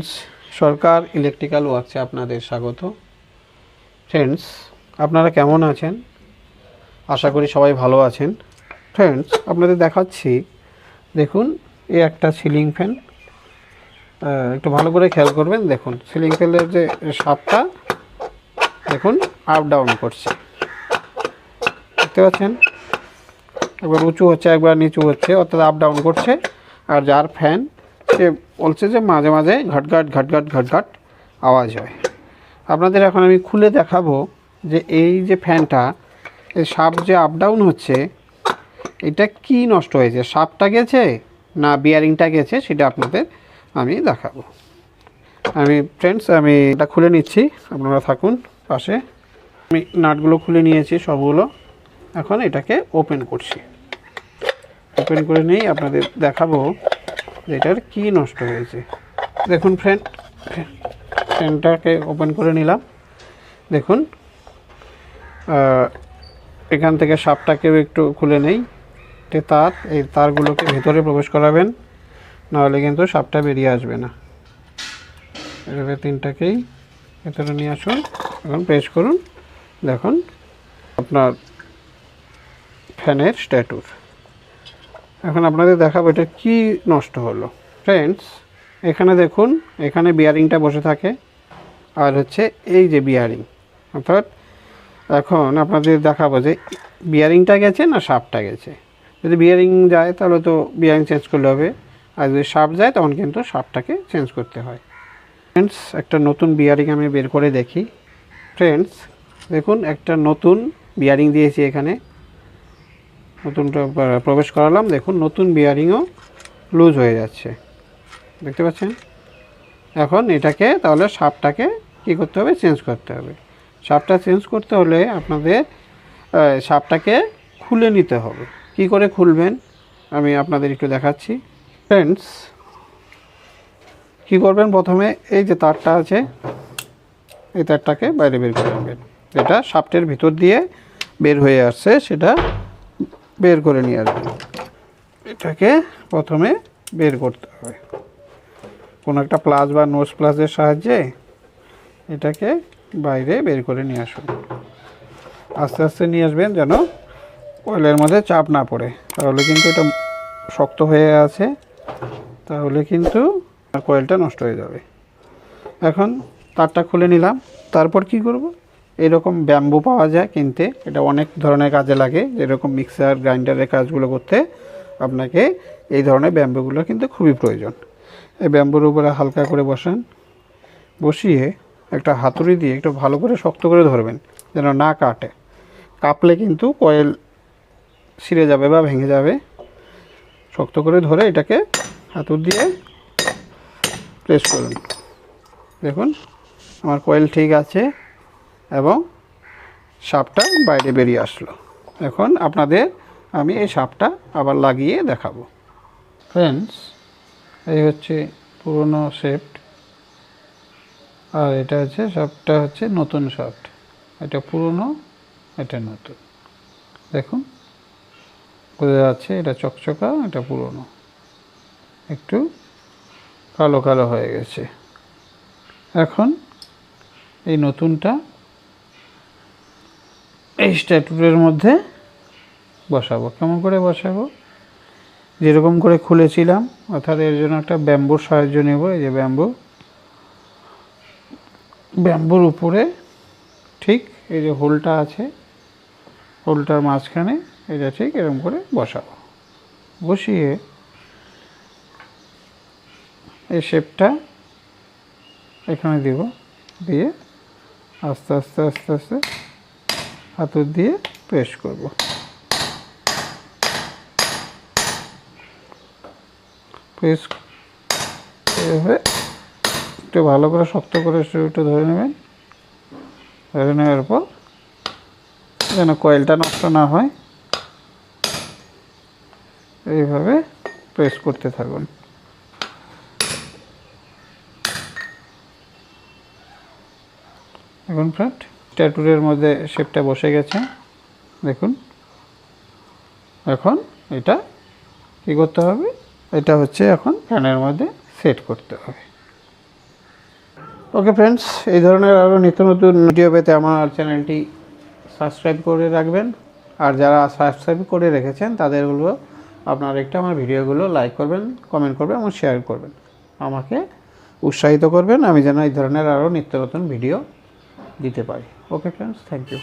Friends সরকার electrical ওয়ার্কসে আপনাদের স্বাগত। Friends আপনারা কেমন আছেন? আশা করি সবাই ভালো আছেন। ফ্রেন্ডস আপনাদের দেখাচ্ছি, দেখুন এই একটা সিলিং ফ্যান একটু ভালো করে খেয়াল করবেন, দেখুন সিলিং ফ্যানের যে সাপটা, দেখুন আপ ডাউন করছে। দেখতে পাচ্ছেন? একবার উঁচু হচ্ছে, একবার নিচু হচ্ছে, অর্থাৎ আপ ডাউন করছে। আর যার ফ্যান সে বলছে যে মাঝে মাঝে ঘটঘাট ঘটঘাট ঘটঘাট আওয়াজ হয়। আপনাদের এখন আমি খুলে দেখাবো যে এই যে ফ্যানটা এই সাপ যে আপ ডাউন হচ্ছে, এটা কি নষ্ট হয়েছে? সাপটা গেছে না বিয়ারিংটা গেছে সেটা আপনাদের আমি দেখাবো। আমি ফ্রেন্ডস আমি এটা খুলে নিচ্ছি। আপনারা থাকুন পাশে। আমি নাটগুলো খুলে নিয়েছি সবগুলো। এখন এটাকে ওপেন করছি। ওপেন করে নিয়েই আপনাদের দেখাবো এটার কী নষ্ট হয়েছে? দেখুন ফ্রেন্ড ফ্যানটাকে ওপেন করে নিলাম। দেখুন এখান থেকে সাপটাকেও একটু খুলে নেই। তে তার, এই তারগুলোকে ভেতরে প্রবেশ করাবেন, নাহলে কিন্তু সাপটা বেরিয়ে আসবে না। এভাবে তিনটাকেই ভেতরে নিয়ে আসুন, এখন প্রেস করুন। দেখুন, আপনার ফ্যানের স্ট্যাটুর এখন আপনাদের দেখাবো এটা কি নষ্ট হলো। ফ্রেন্ডস এখানে দেখুন, এখানে বিয়ারিংটা বসে থাকে। আর হচ্ছে এই যে বিয়ারিং অর্থাৎ এখন আপনাদের দেখাবো যে বিয়ারিংটা গেছে না সাপটা গেছে। যদি বিয়ারিং যায় তাহলে তো বিয়ারিং চেঞ্জ করলে হবে। আর যদি সাপ যায় তখন কিন্তু সাপটাকে চেঞ্জ করতে হয়। ফ্রেন্ডস একটা নতুন বিয়ারিং আমি বের করে দেখি। ফ্রেন্ডস দেখুন একটা নতুন বিয়ারিং দিয়েছি এখানে। নতুনটা প্রবেশ করালাম। দেখুন, নতুন বিয়ারিংও লুজ হয়ে যাচ্ছে। দেখতে পাচ্ছেন? এখন এটাকে তাহলে সাপটাকে কী করতে হবে? চেঞ্জ করতে হবে। সাপটা চেঞ্জ করতে হলে আপনাদের সাপটাকে খুলে নিতে হবে। কি করে খুলবেন? আমি আপনাদের একটু দেখাচ্ছি। ফ্রেন্ডস কি করবেন? প্রথমে এই যে তারটা আছে, এই তারটাকে বাইরে বের করে নেবেন। যেটা সাপটের ভিতর দিয়ে বের হয়ে আসছে, সেটা বের করে নিয়ে আসবেন এটাকে প্রথমে বের করতে হবে। কোনো একটা প্লাস বা নোজ প্লাসের সাহায্যে এটাকে বাইরে বের করে নিয়ে আসুন। আস্তে আস্তে নিয়ে আসবেন যেন কয়েলের মধ্যে চাপ না পড়ে। তাহলে কিন্তু এটা শক্ত হয়ে আছে। তাহলে কিন্তু কয়েলটা নষ্ট হয়ে যাবে। এখন তারটা খুলে নিলাম। তারপর কি করব? এরকম ব্যাম্বু পাওয়া যায় কিনতে। এটা অনেক ধরনের কাজে লাগে, যেরকম মিক্সার গ্রাইন্ডারের কাজগুলো করতে আপনাকে এই ধরনের ব্যাম্বুগুলো কিন্তু খুবই প্রয়োজন। এই ব্যাম্বুর উপরে হালকা করে বসান, বসিয়ে একটা হাতুড়ি দিয়ে একটু ভালো করে শক্ত করে ধরবেন, যেন না কাটে। কাপলে কিন্তু কয়েল ছিঁড়ে যাবে বা ভেঙে যাবে। শক্ত করে ধরে এটাকে হাতুড় দিয়ে প্রেস করুন। দেখুন, আমার কয়েল ঠিক আছে। এবং সাপটা বাইরে বেরিয়ে আসলো। এখন আপনাদের আমি এই সাপটা আবার লাগিয়ে দেখাবো। ফ্রেন্ডস এই হচ্ছে পুরনো শেফট আর এটা হচ্ছে, সাপটা হচ্ছে নতুন সাফট এটা পুরনো, এটা নতুন। দেখুন, বোঝা যাচ্ছে এটা চকচকা, এটা পুরনো। একটু কালো কালো হয়ে গেছে। এখন এই নতুনটা এই স্ট্যাটুটের মধ্যে বসাবো। কেমন করে বসাবো? যেরকম করে খুলেছিলাম, অর্থাৎ এর জন্য একটা ব্যাম্বুর সাহায্য নেব, এই যে ব্যাম্বু। ব্যাম্বুর উপরে ঠিক এই যে হোলটা আছে, হোলটার মাঝখানে এটা ঠিক এরকম করে বসাবো। বসিয়ে এই শেপটা এখানে দিব, দিয়ে আস্তে আস্তে আস্তে আস্তে হাতুর দিয়ে প্রেস করব। প্রেস এভাবে একটু ভালো করে শক্ত করে একটু ধরে নেবেন। ধরে নেওয়ার পর যেন কয়েলটা নষ্ট না হয়, এইভাবে প্রেস করতে থাকুন। এখন ফ্রেন্ড ট্যাটুরের মধ্যে শেপটা বসে গেছে। দেখুন। এখন এটা কি করতে হবে? এটা হচ্ছে এখন ফ্যানের মধ্যে সেট করতে হবে। ওকে ফ্রেন্ডস, এই ধরনের আরও নিত্য নতুন ভিডিও পেতে আমার চ্যানেলটি সাবস্ক্রাইব করে রাখবেন। আর যারা সাবস্ক্রাইব করে রেখেছেন, তাদেরগুলো আপনার একটা আমার ভিডিওগুলো লাইক করবেন কমেন্ট করবেন এবং শেয়ার করবেন। আমাকে উৎসাহিত করবেন। আমি যেন এই ধরনের আরও নিত্য নতুন ভিডিও দিতে পারি। Okay friends thank you